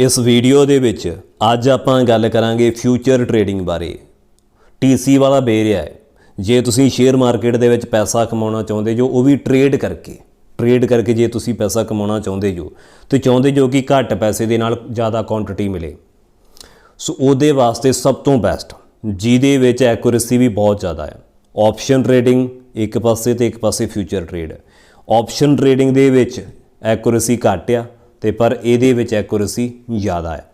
ਇਸ ਵੀਡੀਓ ਦੇ ਵਿੱਚ ਅੱਜ ਆਪਾਂ ਗੱਲ ਕਰਾਂਗੇ ਫਿਊਚਰ ਟ੍ਰੇਡਿੰਗ ਬਾਰੇ। ਟੀਸੀ ਵਾਲਾ ਬੇਰਿਆ ਹੈ, ਜੇ ਤੁਸੀਂ ਸ਼ੇਅਰ ਮਾਰਕੀਟ ਦੇ ਵਿੱਚ ਪੈਸਾ ਕਮਾਉਣਾ ਚਾਹੁੰਦੇ ਜੋ, ਉਹ ਵੀ ਟ੍ਰੇਡ ਕਰਕੇ। ਟ੍ਰੇਡ ਕਰਕੇ ਜੇ ਤੁਸੀਂ ਪੈਸਾ ਕਮਾਉਣਾ ਚਾਹੁੰਦੇ ਜੋ, ਤੇ ਚਾਹੁੰਦੇ ਜੋ ਕਿ ਘੱਟ ਪੈਸੇ ਦੇ ਨਾਲ ਜ਼ਿਆਦਾ ਕੁਆਂਟੀਟੀ ਮਿਲੇ। ਸੋ ਉਹਦੇ ਵਾਸਤੇ ਸਭ ਤੋਂ ਬੈਸਟ ਜਿਹਦੇ ਵਿੱਚ ਐਕੂਰੇਸੀ ਵੀ ਬਹੁਤ ਜ਼ਿਆਦਾ ਹੈ। ਆਪਸ਼ਨ ਟ੍ਰੇਡਿੰਗ ਇੱਕ ਪਾਸੇ ਤੇ ਇੱਕ ਪਾਸੇ ਫਿਊਚਰ ਟ੍ਰੇਡ ਆਪਸ਼ਨ ਟ੍ਰੇਡਿੰਗ ਦੇ ਵਿੱਚ ਐਕੂਰੇਸੀ ਘੱਟ ਆ ਤੇ ਪਰ ਇਹਦੇ ਵਿੱਚ ਐਕੂਰੇਸੀ ਜ਼ਿਆਦਾ ਹੈ।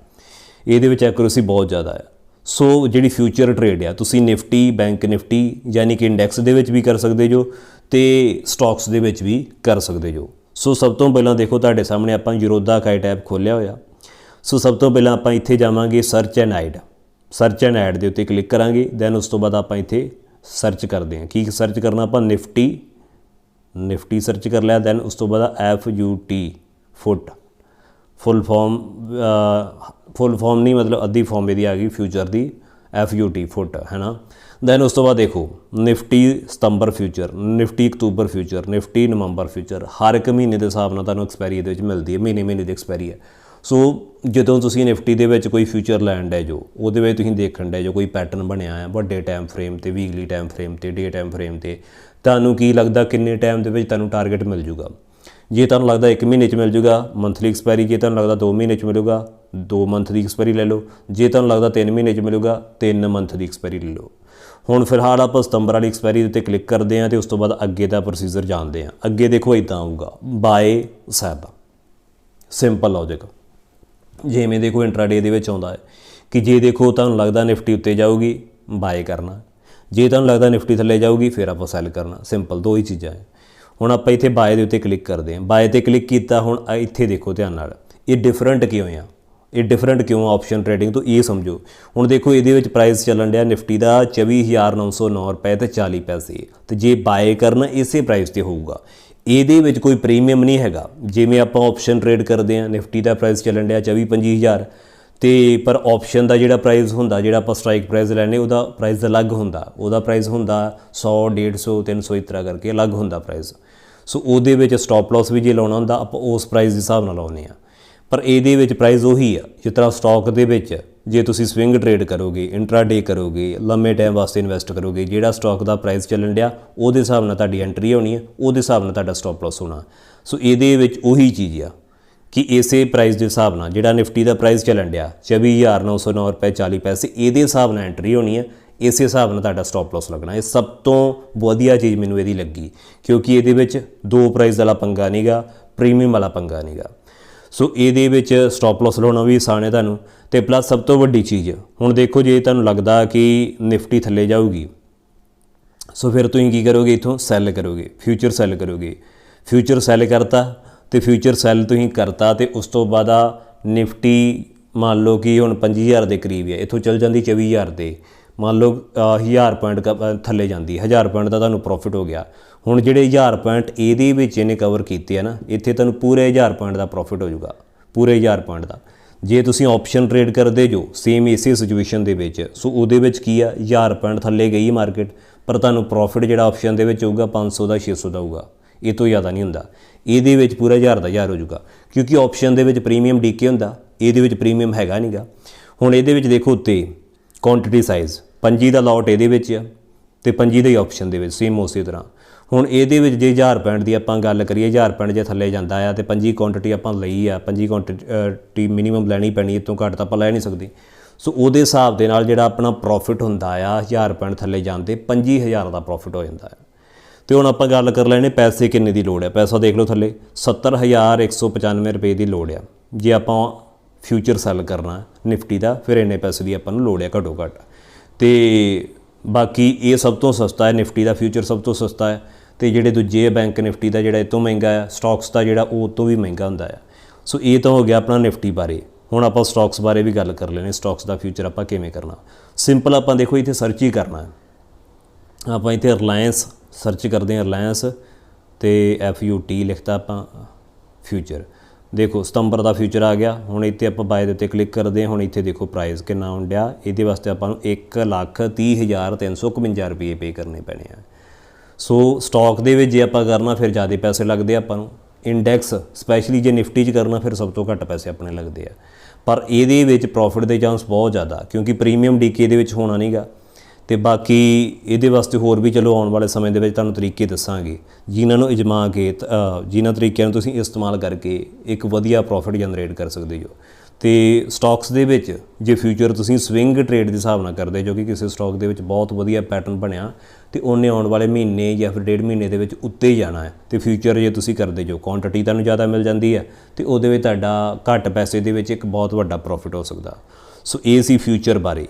ਇਹਦੇ ਵਿੱਚ ਐਕੂਰੇਸੀ ਬਹੁਤ ਜ਼ਿਆਦਾ ਹੈ। ਸੋ ਜਿਹੜੀ ਫਿਊਚਰ ਟ੍ਰੇਡ ਆ, ਤੁਸੀਂ ਨਿਫਟੀ ਬੈਂਕ ਨਿਫਟੀ ਯਾਨੀ ਕਿ ਇੰਡੈਕਸ ਦੇ ਵਿੱਚ ਵੀ ਕਰ ਸਕਦੇ ਜੋ ਤੇ ਸਟਾਕਸ ਦੇ ਵਿੱਚ ਵੀ ਕਰ ਸਕਦੇ ਜੋ। ਸੋ ਸਭ ਤੋਂ ਪਹਿਲਾਂ ਦੇਖੋ ਤੁਹਾਡੇ ਸਾਹਮਣੇ ਆਪਾਂ ਯੂਰੋਦਾ ਕਾਈ ਟੈਬ ਖੋਲਿਆ ਹੋਇਆ। ਸੋ ਸਭ ਤੋਂ ਪਹਿਲਾਂ ਆਪਾਂ ਇੱਥੇ ਜਾਵਾਂਗੇ search and add search and add ਦੇ ਉੱਤੇ ਕਲਿੱਕ ਕਰਾਂਗੇ ਦੈਨ ਉਸ ਤੋਂ ਬਾਅਦ ਆਪਾਂ ਇੱਥੇ ਸਰਚ ਕਰਦੇ ਹਾਂ। ਕੀ ਸਰਚ ਕਰਨਾ ਆਪਾਂ? ਨਿਫਟੀ। ਨਿਫਟੀ ਸਰਚ ਕਰ ਲਿਆ ਦੈਨ ਉਸ ਤੋਂ ਬਾਅਦ F U T fut. Full form full form ਨਹੀਂ, ਮਤਲਬ ਅੱਧੀ ਫਾਰਮ ਇਹਦੀ ਆ ਗਈ ਫਿਊਚਰ ਦੀ ਐਫ ਯੂ ਟੀ ਫੁੱਟ ਹੈ ਨਾ ਦੈਨ ਉਸ ਤੋਂ ਬਾਅਦ ਦੇਖੋ, ਨਿਫਟੀ ਸਤੰਬਰ ਫਿਊਚਰ ਨਿਫਟੀ ਅਕਤੂਬਰ ਫਿਊਚਰ ਨਿਫਟੀ ਨਵੰਬਰ ਫਿਊਚਰ ਹਰ ਇੱਕ ਮਹੀਨੇ ਦੇ ਹਿਸਾਬ ਨਾਲ ਤੁਹਾਨੂੰ ਐਕਸਪਾਇਰੀ ਇਹਦੇ ਵਿੱਚ ਮਿਲਦੀ ਹੈ, ਮਹੀਨੇ ਮਹੀਨੇ ਦੀ ਐਕਸਪਾਇਰੀ ਹੈ। ਸੋ ਜਦੋਂ ਤੁਸੀਂ ਨਿਫਟੀ ਦੇ ਵਿੱਚ ਕੋਈ ਫਿਊਚਰ ਲੈਂਡ ਹੈ ਜੋ, ਉਹਦੇ ਵਿੱਚ ਤੁਸੀਂ ਦੇਖਣ ਦੇ ਜੋ ਕੋਈ ਪੈਟਰਨ ਬਣਿਆ ਹੈ, ਵੱਡੇ ਟਾਈਮ ਫਰੇਮ ਤੇ ਵੀਕਲੀ ਟਾਈਮ ਫਰੇਮ ਤੇ ਡੇ ਟਾਈਮ ਫਰੇਮ ਤੇ, ਤੁਹਾਨੂੰ ਕੀ ਲੱਗਦਾ, ਕਿੰਨੇ ਟਾਈਮ ਦੇ ਵਿੱਚ ਤੁਹਾਨੂੰ ਟਾਰਗੇਟ ਮਿਲ ਜੂਗਾ? ਜੇ ਤੁਹਾਨੂੰ ਲੱਗਦਾ 1 ਮਹੀਨੇ 'ਚ ਮਿਲ ਜੂਗਾ ਮੰਥਲੀ ਐਕਸਪਾਇਰੀ ਜੇ ਤੁਹਾਨੂੰ ਲੱਗਦਾ 2 ਮਹੀਨੇ 'ਚ ਮਿਲੂਗਾ 2 ਮੰਥ ਦੀ ਐਕਸਪਾਇਰੀ ਲੈ ਲਓ। ਜੇ ਤੁਹਾਨੂੰ ਲੱਗਦਾ 3 ਮਹੀਨੇ 'ਚ ਮਿਲੂਗਾ 3 ਮੰਥ ਦੀ ਐਕਸਪਾਇਰੀ ਲੈ ਲਓ। ਹੁਣ ਫਿਲਹਾਲ ਆਪਾਂ ਸਤੰਬਰ ਵਾਲੀ ਐਕਸਪਾਇਰੀ ਦੇ ਉੱਤੇ ਕਲਿੱਕ ਕਰਦੇ ਹਾਂ ਤੇ ਉਸ ਤੋਂ ਬਾਅਦ ਅੱਗੇ ਦਾ ਪ੍ਰੋਸੀਜਰ ਜਾਣਦੇ ਹਾਂ। ਅੱਗੇ ਦੇਖੋ ਇਦਾਂ ਆਊਗਾ। ਬਾਏ ਸੈਬ ਸਿੰਪਲ ਲੌਜੀਕ ਜਿਵੇਂ ਦੇਖੋ ਇੰਟਰਾਡੇ ਦੇ ਵਿੱਚ ਆਉਂਦਾ ਹੈ ਕਿ ਜੇ ਦੇਖੋ ਤੁਹਾਨੂੰ ਲੱਗਦਾ ਨਿਫਟੀ ਉੱਤੇ ਜਾਊਗੀ ਬਾਏ ਕਰਨਾ। ਜੇ ਤੁਹਾਨੂੰ ਲੱਗਦਾ ਨਿਫਟੀ ਥੱਲੇ ਜਾਊਗੀ, ਫਿਰ ਆਪਾਂ ਸੈਲ ਕਰਨਾ। ਸਿੰਪਲ ਦੋ ਹੀ ਚੀਜ਼ਾਂ ਹੈ। ਹੁਣ ਆਪਾਂ ਇੱਥੇ ਬਾਏ ਦੇ ਉੱਤੇ ਕਲਿੱਕ ਕਰਦੇ ਹਾਂ। ਬਾਏ ਤੇ ਕਲਿੱਕ ਕੀਤਾ, ਹੁਣ ਇੱਥੇ ਦੇਖੋ ਧਿਆਨ ਨਾਲ। ਇਹ ਡਿਫਰੈਂਟ ਕਿਉਂ ਆ? ਇਹ ਡਿਫਰੈਂਟ ਕਿਉਂ ਆਪਸ਼ਨ ਟ੍ਰੇਡਿੰਗ ਤੋਂ? ਇਹ ਸਮਝੋ। ਹੁਣ ਦੇਖੋ, ਇਹਦੇ ਵਿੱਚ ਪ੍ਰਾਈਸ ਚੱਲਣ ਡਿਆ। ਨਿਫਟੀ ਦਾ 24909 ਰੁਪਏ ਤੇ 40 ਪੈਸੇ। ਤੇ ਜੇ ਬਾਏ ਕਰਨਾ, ਇਸੇ ਪ੍ਰਾਈਸ ਤੇ ਹੋਊਗਾ। ਇਹਦੇ ਵਿੱਚ ਕੋਈ ਪ੍ਰੀਮੀਅਮ ਨਹੀਂ ਹੈਗਾ। ਜਿਵੇਂ ਆਪਾਂ ਆਪਸ਼ਨ ਟ੍ਰੇਡ ਕਰਦੇ ਆ ਨਿਫਟੀ ਦਾ ਪ੍ਰਾਈਸ ਚੱਲਣ ਡਿਆ 24 25000 ਤੇ ਪਰ ਆਪਸ਼ਨ ਦਾ ਜਿਹੜਾ ਪ੍ਰਾਈਸ ਹੁੰਦਾ, ਜਿਹੜਾ ਆਪਾਂ ਸਟ੍ਰਾਈਕ ਪ੍ਰਾਈਸ ਲੈਣੇ ਉਹਦਾ ਪ੍ਰਾਈਸ ਅਲੱਗ ਹੁੰਦਾ। ਉਹਦਾ ਪ੍ਰਾਈਸ ਹੁੰਦਾ 100 150 300 ਇਸ ਤਰ੍ਹਾਂ ਕਰਕੇ ਅਲੱਗ ਹੁੰਦਾ ਪ੍ਰਾਈਸ ਸੋ ਉਹਦੇ ਵਿੱਚ ਸਟਾਪ ਲਾਸ ਵੀ ਜੇ ਲਾਉਣਾ ਹੁੰਦਾ, ਆਪਾਂ ਉਸ ਪ੍ਰਾਈਸ ਦੇ ਹਿਸਾਬ ਨਾਲ ਲਾਉਨੇ ਆ ਪਰ ਇਹਦੇ ਵਿੱਚ ਪ੍ਰਾਈਸ ਉਹੀ ਆ, ਜਿਸ ਤਰ੍ਹਾਂ ਸਟਾਕ ਦੇ ਵਿੱਚ, ਜੇ ਤੁਸੀਂ ਸਵਿੰਗ ਟ੍ਰੇਡ ਕਰੋਗੇ ਇੰਟਰਾਡੇ ਕਰੋਗੇ, ਲੰਮੇ ਟਾਈਮ ਵਾਸਤੇ ਇਨਵੈਸਟ ਕਰੋਗੇ, ਜਿਹੜਾ ਸਟਾਕ ਦਾ ਪ੍ਰਾਈਸ ਚੱਲਣ ਡਿਆ, ਉਹਦੇ ਹਿਸਾਬ ਨਾਲ ਤੁਹਾਡੀ ਐਂਟਰੀ ਹੋਣੀ ਹੈ ਉਹਦੇ ਹਿਸਾਬ ਨਾਲ ਤੁਹਾਡਾ ਸਟਾਪ ਲਾਸ ਹੋਣਾ। ਸੋ ਇਹਦੇ ਵਿੱਚ ਉਹੀ ਚੀਜ਼ ਆ ਕਿ ਇਸੇ ਪ੍ਰਾਈਸ ਦੇ ਹਿਸਾਬ ਨਾਲ, ਜਿਹੜਾ ਨਿਫਟੀ ਦਾ ਪ੍ਰਾਈਸ ਚੱਲਣ ਡਿਆ 24909 ਰੁਪਏ 40 ਪੈਸੇ, ਇਹਦੇ ਹਿਸਾਬ ਨਾਲ ਐਂਟਰੀ ਹੋਣੀ ਹੈ ਇਸੇ ਹਿਸਾਬ ਨਾਲ ਤੁਹਾਡਾ ਸਟਾਪ ਲਾਸ ਲੱਗਣਾ। ਇਹ ਸਭ ਤੋਂ ਵਧੀਆ ਚੀਜ਼ ਮੈਨੂੰ ਇਹਦੀ ਲੱਗੀ, ਕਿਉਂਕਿ ਇਹਦੇ ਵਿੱਚ ਦੋ ਪ੍ਰਾਈਸ ਵਾਲਾ ਪੰਗਾ ਨਹੀਂਗਾ ਪ੍ਰੀਮੀਅਮ ਵਾਲਾ ਪੰਗਾ ਨਹੀਂਗਾ ਸੋ ਇਹਦੇ ਵਿੱਚ ਸਟਾਪ ਲਾਸ ਲਾਉਣਾ ਵੀ ਆਸਾਨ ਹੈ ਤੁਹਾਨੂੰ, ਤੇ ਪਲੱਸ ਸਭ ਤੋਂ ਵੱਡੀ ਚੀਜ਼, ਹੁਣ ਦੇਖੋ ਜੇ ਤੁਹਾਨੂੰ ਲੱਗਦਾ ਕਿ ਨਿਫਟੀ ਥੱਲੇ ਜਾਊਗੀ ਸੋ ਫਿਰ ਤੁਸੀਂ ਕੀ ਕਰੋਗੇ ਇਥੋਂ? ਸੈੱਲ ਕਰੋਗੇ ਫਿਊਚਰ ਸੈੱਲ ਕਰੋਗੇ। ਫਿਊਚਰ ਸੈੱਲ ਕਰਤਾ, ਤੇ ਫਿਊਚਰ ਸੈੱਲ ਤੁਸੀਂ ਕਰਤਾ, ਤੇ ਉਸ ਤੋਂ ਬਾਅਦ ਆ ਨਿਫਟੀ ਮੰਨ ਲਓ ਕਿ ਹੁਣ 5000 ਦੇ ਕਰੀਬ ਹੈ ਇਥੋਂ ਚੱਲ ਜਾਂਦੀ 24000 ਤੇ ਮੰਨ ਲਓ ਅ, 1000 ਪੁਆਇੰਟ ਕ- ਥੱਲੇ ਜਾਂਦੀ 1000 ਪੁਆਇੰਟ ਦਾ ਤੁਹਾਨੂੰ ਪ੍ਰੋਫਿਟ ਹੋ ਗਿਆ। ਹੁਣ ਜਿਹੜੇ 1000 ਪੁਆਇੰਟ ਇਹਦੇ ਵਿੱਚ ਇਹਨੇ ਕਵਰ ਕੀਤੇ ਆ ਨਾ ਇੱਥੇ ਤੁਹਾਨੂੰ ਪੂਰੇ 1000 ਪੁਆਇੰਟ ਦਾ ਪ੍ਰੋਫਿਟ ਹੋ ਜਾਊਗਾ। ਪੂਰੇ 1000 ਪੁਆਇੰਟ ਦਾ। ਜੇ ਤੁਸੀਂ ਆਪਸ਼ਨ ਟ੍ਰੇਡ ਕਰਦੇ ਜੋ ਸੇਮ ਇਸੇ ਸਿਚੁਏਸ਼ਨ ਦੇ ਵਿੱਚ ਸੋ ਉਹਦੇ ਵਿੱਚ ਕੀ ਆ? 1000 ਪੁਆਇੰਟ ਥੱਲੇ ਗਈ ਮਾਰਕੀਟ ਪਰ ਤੁਹਾਨੂੰ ਪ੍ਰੋਫਿਟ ਜਿਹੜਾ ਆਪਸ਼ਨ ਦੇ ਵਿੱਚ ਹੋਊਗਾ 500 ਦਾ 600 ਦਾ ਹੋਊਗਾ। ਇਹ ਤੋਂ ਜ਼ਿਆਦਾ ਨਹੀਂ ਹੁੰਦਾ। ਇਹਦੇ ਵਿੱਚ ਪੂਰਾ 1000 ਦਾ 1000 ਹੋ ਜਾਊਗਾ। ਕਿਉਂਕਿ ਆਪਸ਼ਨ ਦੇ ਵਿੱਚ ਪ੍ਰੀਮੀਅਮ ਡੀਕੇ ਹੁੰਦਾ। ਇਹਦੇ ਵਿੱਚ ਪ੍ਰੀਮੀਅਮ ਹੈਗਾ ਨਹੀਂਗਾ ਹੁਣ ਇਹਦੇ ਵਿੱਚ ਦੇਖੋ ਉੱਤੇ ਕੁਆਂਟੀਟੀ ਸਾਈਜ਼ ਪੰਜੀ ਦਾ ਲੋਟ ਇਹਦੇ ਵਿੱਚ ਆ ਤੇ ਪੰਜੀ ਦਾ ਹੀ ਆਪਸ਼ਨ ਦੇ ਵਿੱਚ ਸੇਮ ਉਸੇ ਤਰ੍ਹਾਂ। ਹੁਣ ਇਹਦੇ ਵਿੱਚ ਜੇ 1000 ਪੁਆਇੰਟ ਦੀ ਆਪਾਂ ਗੱਲ ਕਰੀਏ 1000 ਪੁਆਇੰਟ ਜੇ ਥੱਲੇ ਜਾਂਦਾ ਆ ਤੇ ਪੰਜੀ ਕੁਆਂਟੀਟੀ ਆਪਾਂ ਲਈ ਆ, ਪੰਜੀ ਕੁਆਂਟੀਟੀ ਮਿਨੀਮਮ ਲੈਣੀ ਪੈਣੀ, ਇਹ ਤੋਂ ਘੱਟ ਤਾਂ ਆਪਾਂ ਲੈ ਨਹੀਂ ਸਕਦੇ। ਸੋ ਉਹਦੇ ਹਿਸਾਬ ਦੇ ਨਾਲ ਜਿਹੜਾ ਆਪਣਾ ਪ੍ਰੋਫਿਟ ਹੁੰਦਾ ਆ 1000 ਪੁਆਇੰਟ ਥੱਲੇ ਜਾਂਦੇ 25000 ਦਾ ਪ੍ਰੋਫਿਟ ਹੋ ਜਾਂਦਾ ਹੈ ਤੇ ਹੁਣ ਆਪਾਂ ਗੱਲ ਕਰ ਲੈਣੇ ਪੈਸੇ ਕਿੰਨੇ ਦੀ ਲੋੜ ਹੈ ਪੈਸਾ ਦੇਖ ਲਓ ਥੱਲੇ 70195 ਰੁਪਏ ਦੀ ਲੋੜ ਆ। ਜੇ ਆਪਾਂ ਫਿਊਚਰ ਸੈੱਲ ਕਰਨਾ, ਨਿਫਟੀ ਦਾ, ਫਿਰ ਇੰਨੇ ਪੈਸੇ ਦੀ ਆਪਾਂ ਨੂੰ ਲੋੜ ਹੈ ਘੱਟੋ ਘੱਟ। ਤੇ ਬਾਕੀ ਇਹ ਸਭ ਤੋਂ ਸਸਤਾ ਹੈ, ਨਿਫਟੀ ਦਾ ਫਿਊਚਰ ਸਭ ਤੋਂ ਸਸਤਾ ਹੈ ਤੇ ਜਿਹੜੇ ਦੂਜੇ ਬੈਂਕ ਨਿਫਟੀ ਦਾ ਜਿਹੜਾ ਇਹ ਤੋਂ ਮਹਿੰਗਾ ਹੈ ਸਟਾਕਸ ਦਾ ਜਿਹੜਾ ਉਹ ਤੋਂ ਵੀ ਮਹਿੰਗਾ ਹੁੰਦਾ ਹੈ ਸੋ ਇਹ ਤਾਂ ਹੋ ਗਿਆ ਆਪਣਾ ਨਿਫਟੀ ਬਾਰੇ। ਹੁਣ ਆਪਾਂ ਸਟਾਕਸ ਬਾਰੇ ਵੀ ਗੱਲ ਕਰ ਲੈਣੇ ਸਟਾਕਸ ਦਾ ਫਿਊਚਰ ਆਪਾਂ ਕਿਵੇਂ ਕਰਨਾ। ਸਿੰਪਲ ਆਪਾਂ ਦੇਖੋ ਇੱਥੇ ਸਰਚ ਹੀ ਕਰਨਾ ਹੈ। ਆਪਾਂ ਇੱਥੇ ਰਿਲਾਇੰਸ ਸਰਚ ਕਰਦੇ ਹਾਂ ਰਿਲਾਇੰਸ ਤੇ ਐਫ ਯੂ ਟੀ ਲਿਖਤਾ ਆਪਾਂ ਫਿਊਚਰ ਦੇਖੋ, ਸਤੰਬਰ ਦਾ ਫਿਊਚਰ ਆ ਗਿਆ। ਹੁਣ ਇੱਥੇ ਆਪਾਂ ਬਾਏ ਦੇ ਉੱਤੇ ਕਲਿੱਕ ਕਰਦੇ ਹਾਂ। ਹੁਣ ਇੱਥੇ ਦੇਖੋ ਪ੍ਰਾਈਸ ਕਿੰਨਾ ਹੁੰਦਿਆ ਇਹਦੇ ਵਾਸਤੇ ਆਪਾਂ ਨੂੰ 130351 ਰੁਪਏ ਪੇ ਕਰਨੇ ਪੈਣੇ ਆ। ਸੋ ਸਟਾਕ ਦੇ ਵਿੱਚ ਜੇ ਆਪਾਂ ਕਰਨਾ, ਫਿਰ ਜ਼ਿਆਦਾ ਪੈਸੇ ਲੱਗਦੇ ਆਪਾਂ ਨੂੰ। ਇੰਡੈਕਸ ਸਪੈਸ਼ਲੀ ਜੇ ਨਿਫਟੀ 'ਚ ਕਰਨਾ, ਫਿਰ ਸਭ ਤੋਂ ਘੱਟ ਪੈਸੇ ਆਪਣੇ ਲੱਗਦੇ ਆ। ਪਰ ਇਹਦੇ ਵਿੱਚ ਪ੍ਰੋਫਿਟ ਦੇ ਚਾਂਸ ਬਹੁਤ ਜ਼ਿਆਦਾ ਕਿਉਂਕਿ ਪ੍ਰੀਮੀਅਮ ਡੀਕੇ ਦੇ ਵਿੱਚ ਹੋਣਾ ਨਹੀਂਗਾ ਤੇ ਬਾਕੀ ਇਹਦੇ ਵਾਸਤੇ ਹੋਰ ਵੀ ਚਲੋ ਆਉਣ ਵਾਲੇ ਸਮੇਂ ਦੇ ਵਿੱਚ ਤੁਹਾਨੂੰ ਤਰੀਕੇ ਦੱਸਾਂਗੇ। ਜਿਨ੍ਹਾਂ ਨੂੰ ਇਜਮਾ ਕੇ ਜਿਨ੍ਹਾਂ ਤਰੀਕਿਆਂ ਨੂੰ ਤੁਸੀਂ ਇਸਤੇਮਾਲ ਕਰਕੇ ਇੱਕ ਵਧੀਆ ਪ੍ਰੋਫਿਟ ਜਨਰੇਟ ਕਰ ਸਕਦੇ ਹੋ। ਤੇ ਸਟਾਕਸ ਦੇ ਵਿੱਚ ਜੇ ਫਿਊਚਰ ਤੁਸੀਂ ਸਵਿੰਗ ਟ੍ਰੇਡ ਦੇ ਹਿਸਾਬ ਨਾਲ ਕਰਦੇ ਜੋ ਕਿ ਕਿਸੇ ਸਟਾਕ ਦੇ ਵਿੱਚ ਬਹੁਤ ਵਧੀਆ ਪੈਟਰਨ ਬਣਿਆ ਤੇ ਉਹਨੇ ਆਉਣ ਵਾਲੇ ਮਹੀਨੇ ਜਾਂ ਫਿਰ ਡੇਢ ਮਹੀਨੇ ਦੇ ਵਿੱਚ ਉੱਤੇ ਹੀ ਜਾਣਾ ਹੈ। ਤੇ ਫਿਊਚਰ ਜੇ ਤੁਸੀਂ ਕਰਦੇ ਜੋ ਕੁਆਂਟੀਟੀ ਤੁਹਾਨੂੰ ਜ਼ਿਆਦਾ ਮਿਲ ਜਾਂਦੀ ਹੈ ਤੇ ਉਹਦੇ ਵਿੱਚ ਤੁਹਾਡਾ ਘੱਟ ਪੈਸੇ ਦੇ ਵਿੱਚ ਇੱਕ ਬਹੁਤ ਵੱਡਾ ਪ੍ਰੋਫਿਟ ਹੋ ਸਕਦਾ। ਸੋ ਇਹ ਸੀ ਫਿਊਚਰ ਬਾਰੇ।